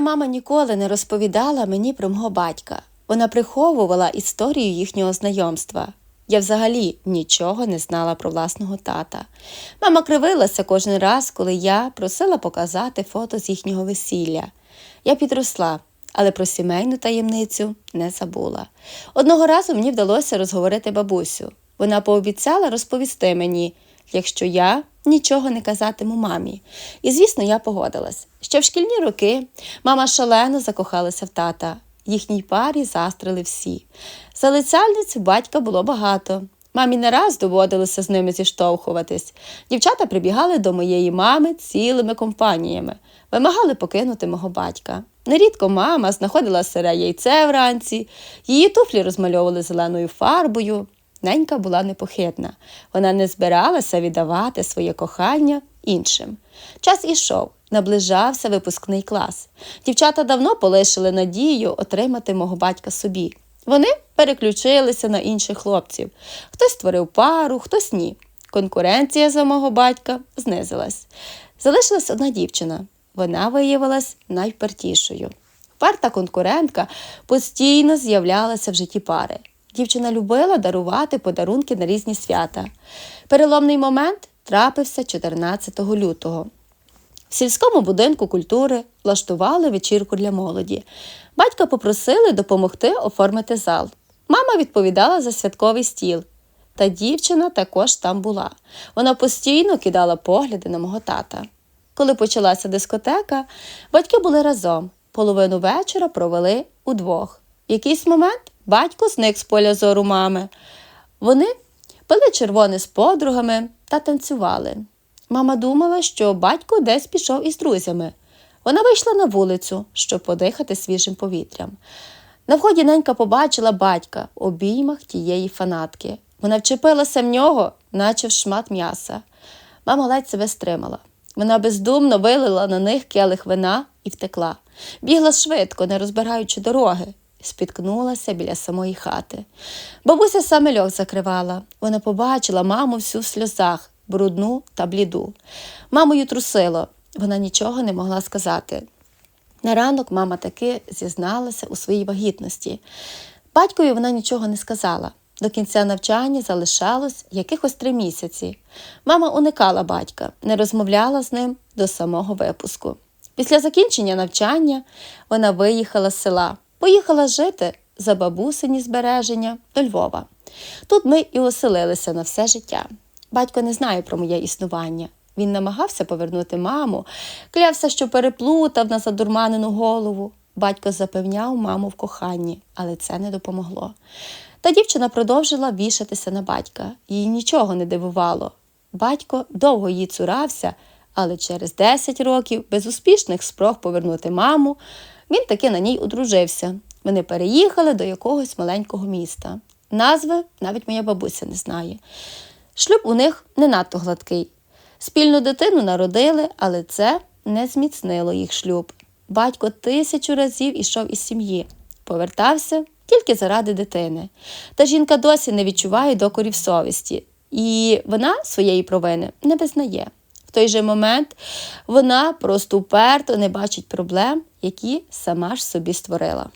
моя мама ніколи не розповідала мені про мого батька. Вона приховувала історію їхнього знайомства. Я взагалі нічого не знала про власного тата. Мама кривилася кожен раз, коли я просила показати фото з їхнього весілля. Я підросла, але про сімейну таємницю не забула. Одного разу мені вдалося розговорити бабусю. Вона пообіцяла розповісти мені, якщо я нічого не казатиму мамі. І, звісно, я погодилась. Ще в шкільні роки мама шалено закохалася в тата. Їхній парі застрили всі. Залицяльниць у батька було багато. Мамі не раз доводилося з ними зіштовхуватись. Дівчата прибігали до моєї мами цілими компаніями, вимагали покинути мого батька. Нерідко мама знаходила сире яйце вранці, її туфлі розмальовували зеленою фарбою. Ненька була непохитна. Вона не збиралася віддавати своє кохання іншим. Час ішов, наближався випускний клас. Дівчата давно полишили надію отримати мого батька собі. Вони переключилися на інших хлопців. Хтось створив пару, хтось ні. Конкуренція за мого батька знизилась. Залишилась одна дівчина. Вона виявилась найвпертішою. Вперта конкурентка постійно з'являлася в житті пари. Дівчина любила дарувати подарунки на різні свята. Переломний момент трапився 14 лютого. В сільському будинку культури влаштували вечірку для молоді. Батька попросили допомогти оформити зал. Мама відповідала за святковий стіл. Та дівчина також там була. Вона постійно кидала погляди на мого тата. Коли почалася дискотека, батьки були разом. Половину вечора провели удвох. В якийсь момент батько зник з поля зору мами. Вони пили червоне з подругами та танцювали. Мама думала, що батько десь пішов із друзями. Вона вийшла на вулицю, щоб подихати свіжим повітрям. На вході ненька побачила батька в обіймах тієї фанатки. Вона вчепилася в нього, наче в шмат м'яса. Мама ледь себе стримала. Вона бездумно вилила на них келих вина і втекла. Бігла швидко, не розбираючи дороги, спіткнулася біля самої хати. Бабуся саме льох закривала. Вона побачила маму всю в сльозах, брудну та бліду. Мамою трусило, вона нічого не могла сказати. На ранок мама таки зізналася у своїй вагітності. Батькові вона нічого не сказала. До кінця навчання залишалось якихось три місяці. Мама уникала батька, не розмовляла з ним до самого випуску. Після закінчення навчання вона виїхала з села, поїхала жити за бабусині збереження до Львова. Тут ми і оселилися на все життя. Батько не знає про моє існування. Він намагався повернути маму, клявся, що переплутав на задурманену голову. Батько запевняв маму в коханні, але це не допомогло. Та дівчина продовжила вішатися на батька. Їй нічого не дивувало. Батько довго її цурався, але через 10 років безуспішних спроб повернути маму, він таки на ній одружився. Вони переїхали до якогось маленького міста. Назви навіть моя бабуся не знає. Шлюб у них не надто гладкий. Спільну дитину народили, але це не зміцнило їх шлюб. Батько тисячу разів ішов із сім'ї, повертався тільки заради дитини. Та жінка досі не відчуває докорів совісті, і вона своєї провини не визнає. В той же момент вона просто уперто не бачить проблем, які сама ж собі створила.